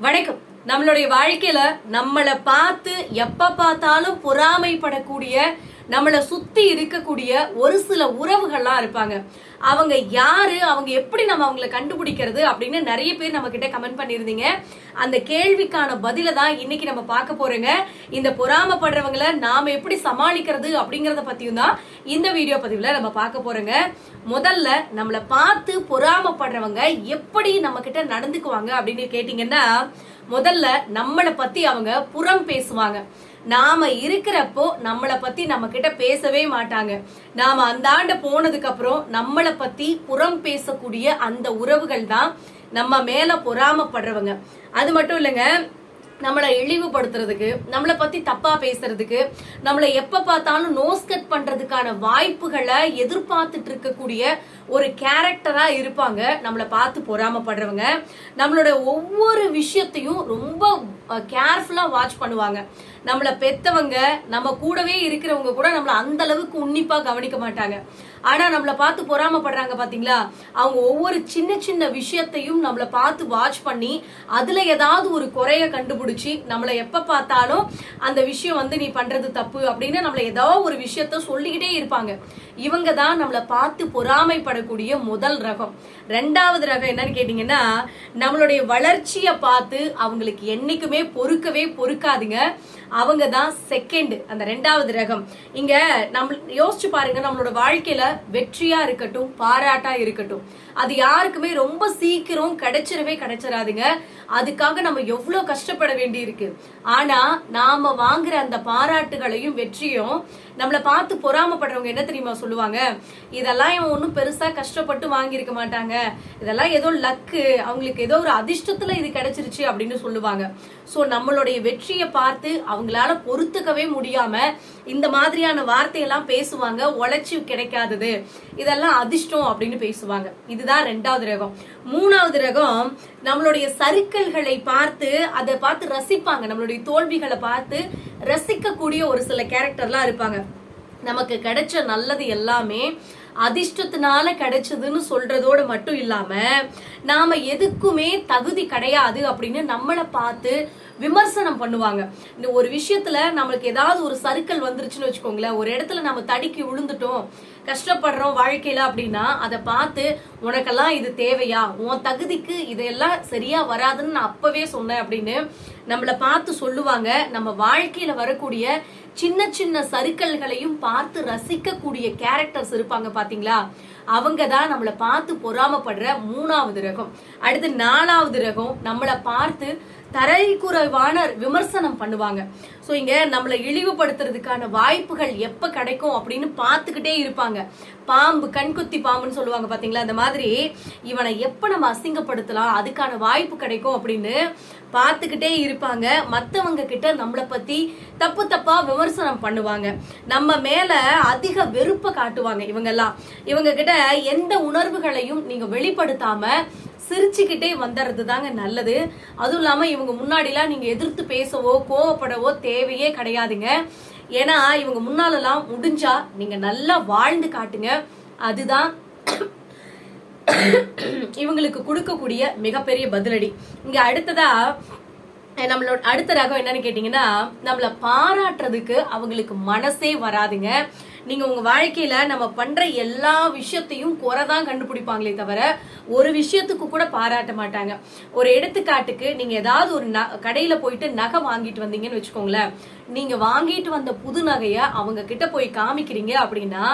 வணக்கம். நம்மளுடைய வாழ்க்கையில நம்மளை பார்த்து எப்ப பார்த்தாலும் பொறாமைப்படக்கூடிய நம்மளை சுத்தி இருக்கக்கூடிய ஒரு சில உறவுகள்லாம் இருப்பாங்க. அவங்க யாரு? அவங்க எப்படி நம்ம அவங்கள கண்டுபிடிக்கிறது? அப்படின்னு நிறைய பேர் நம்ம கிட்ட கமெண்ட் பண்ணியிருந்தீங்க. அந்த கேள்விக்கான பதில தான் இன்னைக்கு நம்ம பார்க்க போறோங்க. இந்த பொறாமப்படுறவங்களை நாம எப்படி சமாளிக்கிறது அப்படிங்கறத பத்தியும் தான் இந்த வீடியோ பதிவுல நம்ம பார்க்க போறோங்க. முதல்ல நம்மளை பார்த்து பொறாமப்படுறவங்க எப்படி நம்ம கிட்ட நடந்துக்குவாங்க அப்படின்னு கேட்டீங்கன்னா முதல்ல நம்மளை பத்தி அவங்க புறம் பேசுவாங்க. நாம இருக்கிறப்போ நம்மளை பத்தி நம்ம கிட்ட பேசவே மாட்டாங்க. நாம அந்த ஆண்டு போனதுக்கு அப்புறம் நம்மளை பத்தி புறம் பேசக்கூடிய அந்த உறவுகள் தான் நம்ம மேல பொறாமப்படுறவங்க. அது மட்டும் இல்லைங்க நம்மளை இழிவுபடுத்துறதுக்கு நம்மளை பத்தி தப்பா பேசுறதுக்கு நம்மளை எப்ப பார்த்தாலும் நோஸ் கட் பண்றதுக்கான வாய்ப்புகளை எதிர்பார்த்துட்டு இருக்கக்கூடிய ஒரு கேரக்டரா இருப்பாங்க. நம்மளை பார்த்து பொறாமப்படுறவங்க. நம்மளோட ஒவ்வொரு விஷயத்தையும் ரொம்ப கேர்ஃபுல்லா வாட்ச் பண்ணுவாங்க. நம்மளை பெத்தவங்க நம்ம கூடவே இருக்கிறவங்க கூட நம்மள அந்த அளவுக்கு உன்னிப்பா கவனிக்க மாட்டாங்க. ஆனா நம்மளை பார்த்து பொறாமப்படுறாங்க பாத்தீங்களா? அவங்க ஒவ்வொரு சின்ன சின்ன விஷயத்தையும் நம்மளை பார்த்து வாட்ச் பண்ணி அதுல ஏதாவது ஒரு குறைய கண்டுபிடிச்சி நம்மளை எப்ப பார்த்தாலும் அந்த விஷயம் வந்து நீ பண்றது தப்பு அப்படின்னு நம்மள ஏதோ ஒரு விஷயத்த சொல்லிக்கிட்டே இருப்பாங்க. இவங்க தான் நம்மளை பார்த்து பொறாமைப்படக்கூடிய முதல் ரகம். ரெண்டாவது ரகம் என்னன்னு கேட்டீங்கன்னா நம்மளுடைய வளர்ச்சியை பார்த்து அவங்களுக்கு என்னைக்குமே பொறுக்கவே பொறுக்காதுங்க. அவங்க தான் செகண்ட் அந்த ரெண்டாவது ரகம். இங்க நம்ம யோசிச்சு பாருங்க நம்மளோட வாழ்க்கையில வெற்றியா இருக்கட்டும் பாராட்டா இருக்கட்டும் அது யாருக்குமே ரொம்ப சீக்கிரம் கிடைச்சிடவே கிடைச்சிடாதுங்க. அதுக்காக நம்ம எவ்வளவு கஷ்டப்பட வேண்டி இருக்கு ஆனா நாம வாங்குற அந்த பாராட்டுகளையும் வெற்றியும் நம்மள பார்த்து பொறாமப்படுறவங்க என்ன தெரியுமா சொல்லுவாங்க? இதெல்லாம் இவன் ஒன்றும் பெருசா கஷ்டப்பட்டு வாங்கியிருக்க மாட்டாங்க. இதெல்லாம் ஏதோ லக்கு அவங்களுக்கு ஏதோ ஒரு அதிர்ஷ்டத்துல இது கிடைச்சிருச்சு அப்படின்னு சொல்லுவாங்க. சோ நம்மளுடைய வெற்றியை பார்த்து அவங்க அவங்களால பொறுத்துக்கவே முடியாம இந்த மாதிரியான வார்த்தையெல்லாம் பேசுவாங்க உழைச்சி கிடைக்காதது. இதெல்லாம் அதிர்ஷ்டம் அப்படின்னு பேசுவாங்க. இதுதான் ரெண்டாவது ரகம். மூணாவது ரகம் நம்மளுடைய சறுக்கல்களை பார்த்து அதை பார்த்து ரசிப்பாங்க. நம்மளுடைய தோல்விகளை பார்த்து ரசிக்கக்கூடிய ஒரு சில கேரக்டர்லாம் இருப்பாங்க. நமக்கு கிடைச்ச நல்லது எல்லாமே அதிர்ஷ்டத்தினால கிடைச்சதுன்னு சொல்றதோட மட்டும் இல்லாம நாம எதுக்குமே தகுதி கிடையாது அப்படின்னு நம்மளை பார்த்து விமர்சனம் பண்ணுவாங்க. இந்த ஒரு விஷயத்துல நம்மளுக்கு ஏதாவது ஒரு சறுக்கல் வந்துருச்சுன்னு வச்சுக்கோங்களேன் ஒரு இடத்துல நம்ம தடுக்கி விழுந்துட்டோம் கஷ்டப்படுறோம் வாழ்க்கையில அப்படின்னா அதை பார்த்து உனக்கெல்லாம் இது தேவையா? உன் தகுதிக்கு இதெல்லாம் சரியா வராதுன்னு நான் அப்பவே சொன்னேன் அப்படின்னு நம்மளை பார்த்து சொல்லுவாங்க. நம்ம வாழ்க்கையில வரக்கூடிய சின்ன சின்ன சறுக்கல்களையும் பார்த்து ரசிக்கக்கூடிய கேரக்டர்ஸ் இருப்பாங்க பாத்தீங்களா? அவங்க தான் நம்மளை பார்த்து பொறாமப்படுற மூணாவது ரகம். அடுத்து நாலாவது ரகம் நம்மளை பார்த்து தரைக்குறைவான விமர்சனம் பண்ணுவாங்க. ஸோ இங்கே நம்மளை இழிவுபடுத்துறதுக்கான வாய்ப்புகள் எப்போ கிடைக்கும் அப்படின்னு பார்த்துக்கிட்டே இருப்பாங்க. பாம்பு கண்குத்தி பாம்புன்னு சொல்லுவாங்க பார்த்தீங்களா அந்த மாதிரி இவனை எப்போ நம்ம அசிங்கப்படுத்தலாம்? அதுக்கான வாய்ப்பு கிடைக்கும் அப்படின்னு பார்த்துக்கிட்டே இருப்பாங்க. மற்றவங்க கிட்ட நம்மளை பற்றி தப்பு தப்பாக விமர்சனம் பண்ணுவாங்க. நம்ம மேலே அதிக வெறுப்பை காட்டுவாங்க இவங்கெல்லாம். இவங்க கிட்ட எந்த உணர்வுகளையும் நீங்க வெளிப்படுத்தாம சிரிச்சுக்கிட்டே வந்துடுறது தாங்க நல்லது. அதுவும் இல்லாம இவங்க முன்னாடிலாம் நீங்க எதிர்த்து பேசவோ கோவப்படவோ தேவையே கிடையாதுங்க. ஏன்னா இவங்க முன்னாலெல்லாம் முடிஞ்சா நீங்க நல்லா வாழ்ந்து காட்டுங்க. அதுதான் இவங்களுக்கு கொடுக்கக்கூடிய மிகப்பெரிய பதிலடி. இங்க அடுத்ததா நம்மளோட அடுத்த ரகம் என்னன்னு கேட்டீங்கன்னா நம்மள பாராட்டுறதுக்கு அவங்களுக்கு மனசே வராதுங்க. நீங்க உங்க வாழ்க்கையில நம்ம பண்ற எல்லா விஷயத்தையும் குறைதான் கண்டுபிடிப்பாங்களே தவிர ஒரு விஷயத்துக்கு கூட பாராட்ட மாட்டாங்க. ஒரு எடுத்துக்காட்டுக்கு நீங்க ஏதாவது ஒரு கடையில போயிட்டு நகை வாங்கிட்டு வந்தீங்கன்னு வச்சுக்கோங்களேன். நீங்க வாங்கிட்டு வந்த புது நகைய அவங்க கிட்ட போய் காமிக்கிறீங்க அப்படின்னா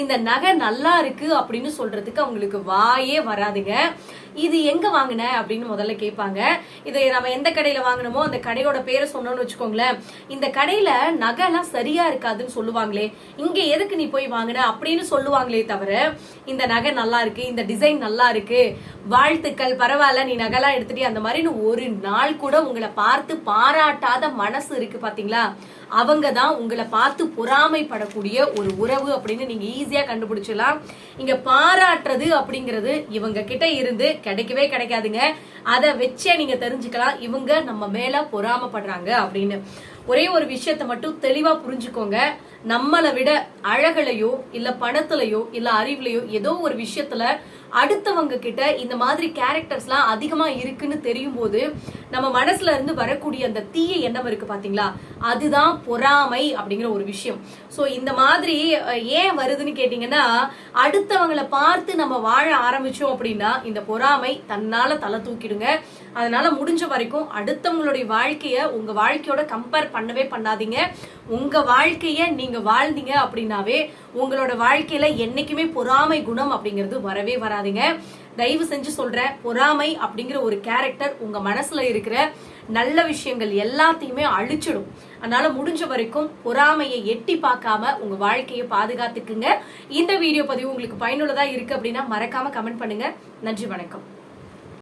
இந்த நகை நல்லா இருக்கு அப்படின்னு சொல்றதுக்கு அவங்களுக்கு வாயே வராதுங்க. இது எங்க வாங்கின அப்படின்னு முதல்ல கேட்பாங்க. இதை நம்ம எந்த கடையில வாங்கினோமோ அந்த கடையோட பேரை சொன்னோம்னு வச்சுக்கோங்களேன். இந்த கடையில நகை எல்லாம் சரியா இருக்காதுன்னு சொல்லுவாங்களே. இங்க எதுக்கு நீ போய் வாங்கின அப்படின்னு சொல்லுவாங்களே தவிர இந்த நகை நல்லா இருக்கு இந்த டிசைன் நல்லா இருக்கு வாழ்த்துக்கள் பரவாயில்ல நீ நகைலாம் எடுத்துட்டு அந்த மாதிரி ஒரு நாள் கூட உங்களை பார்த்து பாராட்டாத மனசு இருக்கு பாத்தீங்களா? அவங்க தான் உங்களை பார்த்து பொறாமைப்படக்கூடிய ஒரு உறவு அப்படின்னு நீங்க ஈஸியா கண்டுபிடிச்சிடலாம். இங்க பாராட்டுறது அப்படிங்கிறது இவங்க கிட்ட இருந்து கிடைக்கவே கிடைக்காதுங்க. அதை வச்சே நீங்க தெரிஞ்சுக்கலாம். இவங்க நம்ம மேல பொறாமப்படுறாங்க அப்படின்னு. ஒரே ஒரு விஷயத்த மட்டும் தெளிவா புரிஞ்சுக்கோங்க. நம்மளை விட அழகுலையோ இல்ல பணத்திலையோ இல்ல அறிவுலையோ ஏதோ ஒரு விஷயத்துல அடுத்தவங்க கிட்ட இந்த மாதிரி கேரக்டர்ஸ்லாம் அதிகமா இருக்குன்னு தெரியும் போது நம்ம மனசுல இருந்து வரக்கூடிய அந்த தீய எண்ணம் இருக்கு பாத்தீங்களா? அதுதான் பொறாமை அப்படிங்கிற ஒரு விஷயம். சோ இந்த மாதிரி ஏன் வருதுன்னு கேட்டீங்கன்னா அடுத்தவங்களை பார்த்து நம்ம வாழ ஆரம்பிச்சோம் அப்படின்னா இந்த பொறாமை தன்னால தலை தூக்கிடுங்க. அதனால முடிஞ்ச வரைக்கும் அடுத்தவங்களுடைய வாழ்க்கைய உங்க வாழ்க்கையோட கம்பேர் பண்ணவே பண்ணாதீங்க. உங்க வாழ்க்கைய நீங்க வாழ்ந்தீங்க அப்படின்னாவே உங்களோட வாழ்க்கையில என்னைக்குமே பொறாமை குணம் அப்படிங்கிறது வரவே பண்ணாதீங்க தயவு செஞ்சு சொல்றேன் பொறாமை அப்படிங்கிற ஒரு கேரக்டர் உங்க மனசுல இருக்கிற நல்ல விஷயங்கள் எல்லாத்தையுமே அழிச்சிடும். அதனால முடிஞ்ச வரைக்கும் பொறாமையை எட்டி பார்க்காம உங்க வாழ்க்கையை பாதுகாத்துக்குங்க. இந்த வீடியோ பதிவு உங்களுக்கு பயனுள்ளதா இருக்கு அப்படின்னா மறக்காம கமெண்ட் பண்ணுங்க. நன்றி வணக்கம்.